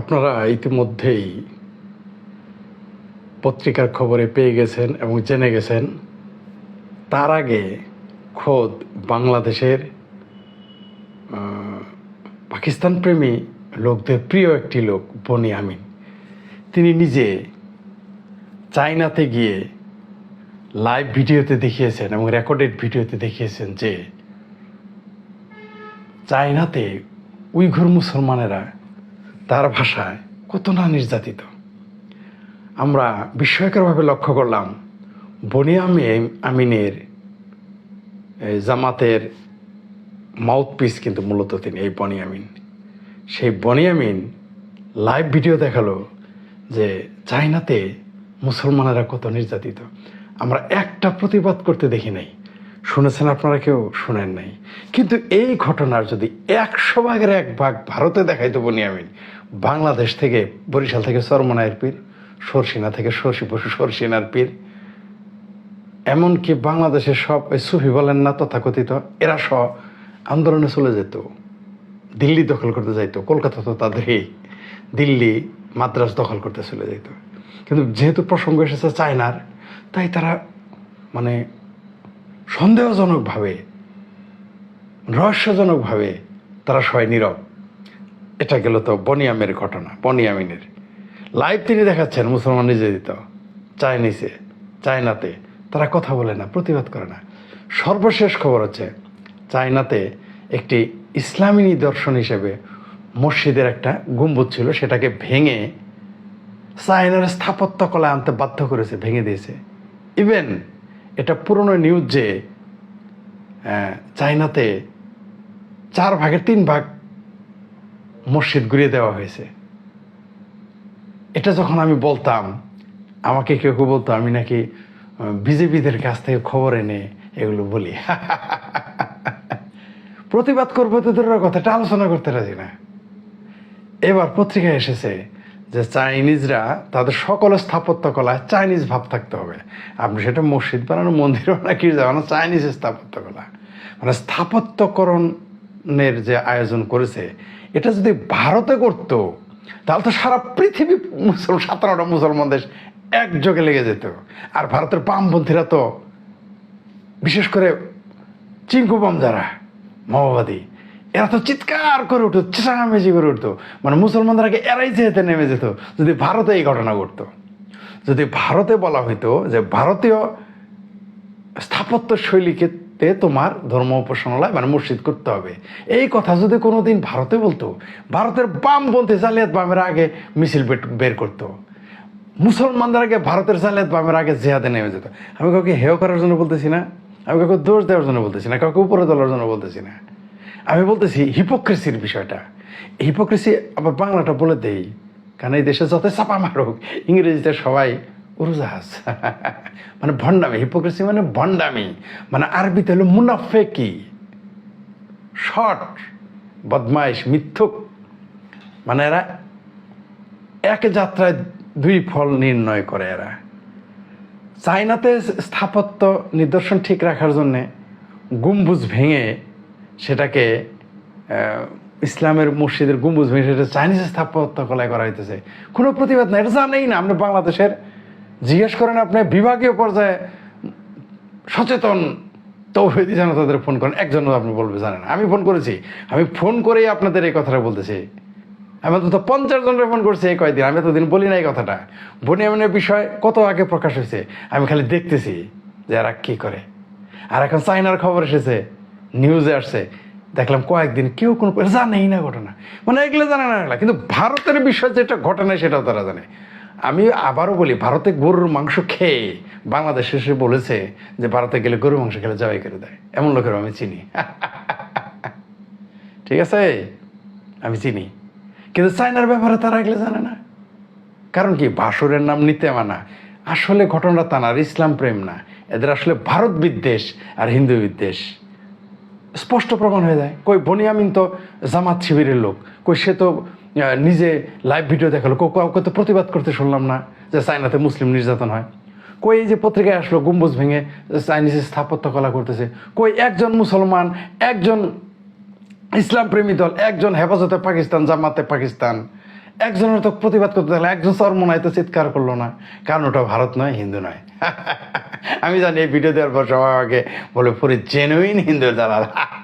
আপনারা ইতিমধ্যেই পত্রিকার খবরে পেয়ে গেছেন এবং জেনে গেছেন, তার আগে খোদ বাংলাদেশের পাকিস্তান প্রেমী লোকদের প্রিয় একটি লোক, বনি আমিন। তিনি নিজে চায়নাতে গিয়ে লাইভ ভিডিওতে দেখিয়েছেন এবং রেকর্ডেড ভিডিওতে দেখিয়েছেন যে চায়নাতে উইঘুর মুসলমানেরা তার ভাষায় কত না নির্যাতিত। আমরা বিস্ময়করভাবে লক্ষ্য করলাম, বনি আমি আমিনের জামাতের মাউথপিস কিন্তু মূলত তিনি, এই বনিয়ামিন সেই বনিয়ামিন লাইভ ভিডিও দেখাল যে চায়নাতে মুসলমানেরা কত নির্যাতিত। আমরা একটা প্রতিবাদ করতে দেখি নাই। শুনেছেন আপনারা কেউ? শুনেন নাই। কিন্তু এই ঘটনার যদি একশো ভাগের এক ভাগ ভারতে দেখাইতো বনিয়ামিন বাংলাদেশ থেকে বরিশাল থেকে সরমনায়ের পীর, সরসিনা থেকে সরসি পশু সরসিনার পীর। এমনকি বাংলাদেশের সব ওই সুফি বলেন না, তথাকথিত, এরা সব আন্দোলনে চলে যেত। দিল্লি দখল করতে যাইতো, কলকাতা তো তাদেরই দিল্লি মাদ্রাস দখল করতে চলে যেত কিন্তু যেহেতু প্রসঙ্গ এসেছে চায়নার, তাই তারা মানে সন্দেহজনকভাবে, রহস্যজনকভাবে তারা সবাই নীরব। এটা গেল তো বনিয়ামের ঘটনা, বনিয়ামিনের। লাইভ তিনি দেখাচ্ছেন, মুসলমান নির্যাতিত চাইনিসে চায়নাতে। তারা কথা বলে না, প্রতিবাদ করে না। সর্বশেষ খবর হচ্ছে, চায়নাতে একটি ইসলামী নিদর্শন হিসেবে মসজিদের একটা গম্বুজ ছিল, সেটাকে ভেঙে চায়নার স্থাপত্য কলা আনতে বাধ্য করেছে, ভেঙে দিয়েছে। ইভেন এটা পুরনো নিউজ যে চায়নাতে চার ভাগের তিন ভাগ মসজিদ ঘুরিয়ে দেওয়া হয়েছে। এটা যখন আমি বলতাম, আমাকে কেউ কেউ বলতো, আমি নাকি বিজেপিদের কাছ থেকে খবর এনে এগুলো বলি। প্রতিবাদ করব তো দূরের কথাটা আলোচনা করতে রাজি না। এবার পত্রিকায় এসেছে যে চাইনিজরা তাদের সকল স্থাপত্য কলায় চাইনিজ ভাব থাকতে হবে। আপনি সেটা মসজিদ বানানো, মন্দির বানানো, কি বানানো চাইনিজ স্থাপত্য কলা। মানে স্থাপত্যকরণের যে আয়োজন করেছে, এটা যদি ভারতে করতো, তাহলে তো সারা পৃথিবী মুসল সতেরোটা মুসলমান দেশ একযোগে লেগে যেত। আর ভারতের বামপন্থীরা তো, বিশেষ করে চিঙ্কুবম যারা, মাওবাদী, এরা তো চিৎকার করে উঠতো, চেঁচামেচি করে উঠতো। মানে মুসলমানদের আগে এরাই যেতে নেমে যেত, যদি ভারতে এই ঘটনা ঘটতো। যদি ভারতে বলা হইতো যে ভারতীয় স্থাপত্য শৈলীকে তে তোমার ধর্ম উপাসনালয় মানে মসজিদ করতে হবে। এই কথা যদি কোনোদিন ভারতে বলতো, ভারতের বামপন্থী জালিয়াত বামের আগে মিছিল বের- বের করতো। মুসলমানদের আগে ভারতের জালিয়াত বামের আগে জেহাদে নেমে যেত। আমি কাউকে হেয় করার জন্য বলতেছি না, আমি কাউকে দোষ দেওয়ার জন্য বলতেছি না, কাউকে উপরে তোলার জন্য বলতেছি না। আমি বলতেছি হিপোক্রেসির বিষয়টা। হিপোক্রেসি আবার বাংলাটা বলে দেই, কারণ এই দেশে যত চাপা মারুক, ইংরেজিতে সবাই উড়োজাহাজ মানে ভণ্ডামি হিপোক্রেসি মানে ভণ্ডামি। মানে আরবিতে হলো মুনাফেকি। শর্ট, বদমাইশ, মিথ্যুক। মানে এরা এক যাত্রায় দুই ফল নির্ণয় করে এরা। চায়নাতে স্থাপত্য নিদর্শন ঠিক রাখার জন্যে গম্বুজ ভেঙে সেটাকে ইসলামের মসজিদের গম্বুজ ভেঙে সেটা চাইনিজ স্থাপত্য কলায় করা হইতেছে। কোনো প্রতিবাদ নাই, এটা জানেই না, আমরা বাংলাদেশের জিজ্ঞেস করেন আপনি, বিভাগীয় পর্যায়ে সচেতন তৌহিদি যেন তাদের ফোন করেন। একজনও আপনি বলবে, জানেন আমি ফোন করেছি। আমি ফোন করেই আপনাদের এই কথাটা বলতেছি। আমি অন্তত পঞ্চাশ জনের ফোন করছি এই কয়দিন। আমি এতদিন বলি না এই কথাটা। বনিয়ামিনের বিষয় কত আগে প্রকাশ হয়েছে, আমি খালি দেখতেছি যে এরা কী করে। আর এখন চাইনার খবর এসেছে নিউজে আসছে। দেখলাম কয়েকদিন কেউ কোনো জানেই না ঘটনা। মানে এগুলো জানে না। কিন্তু ভারতের বিষয় যেটা ঘটনা সেটাও তারা জানে। আমি আবারও বলি, ভারতে গরুর মাংস খেয়ে বাংলাদেশ এসে বলেছে যে ভারতে গেলে গরুর মাংস খেলে জবাই করে দেয়। এমন লোকের আমি চিনি। ঠিক আছে? আমি চিনি। কিন্তু চায়নার ব্যাপারে তারা এগুলো জানে না। কারণ কি? বাসরের নাম নিতে মানা। আসলে ঘটনা তা না ইসলাম প্রেম না। এদের আসলে ভারত বিদ্বেষ আর হিন্দু বিদ্বেষ। স্পষ্ট প্রমাণ হয়ে যায়। কই, বনিয়ামিন তো জামাত শিবিরের লোক। কই, সে তো নিজে লাইভ ভিডিও দেখাল। কাউকে তো প্রতিবাদ করতে শুনলাম না যে চায়নাতে মুসলিম নির্যাতন হয়। কই এই যে পত্রিকায় আসলো, গম্বুজ ভেঙে চাইনিজ স্থাপত্য কলা করতেছে। কই একজন মুসলমান, একজন ইসলাম প্রেমী দল, একজন হেফাজতে পাকিস্তান, জামাতে পাকিস্তান। একজনের তো প্রতিবাদ করতে থাকলে একজন চরমনায় তো চিৎকার করল না। কারণ ওটা ভারত নয়, হিন্দু নয়। আমি জানি এই ভিডিও দেওয়ার পর সবাই আমাকে বলে, পুরো জেনুইন হিন্দু দালাল।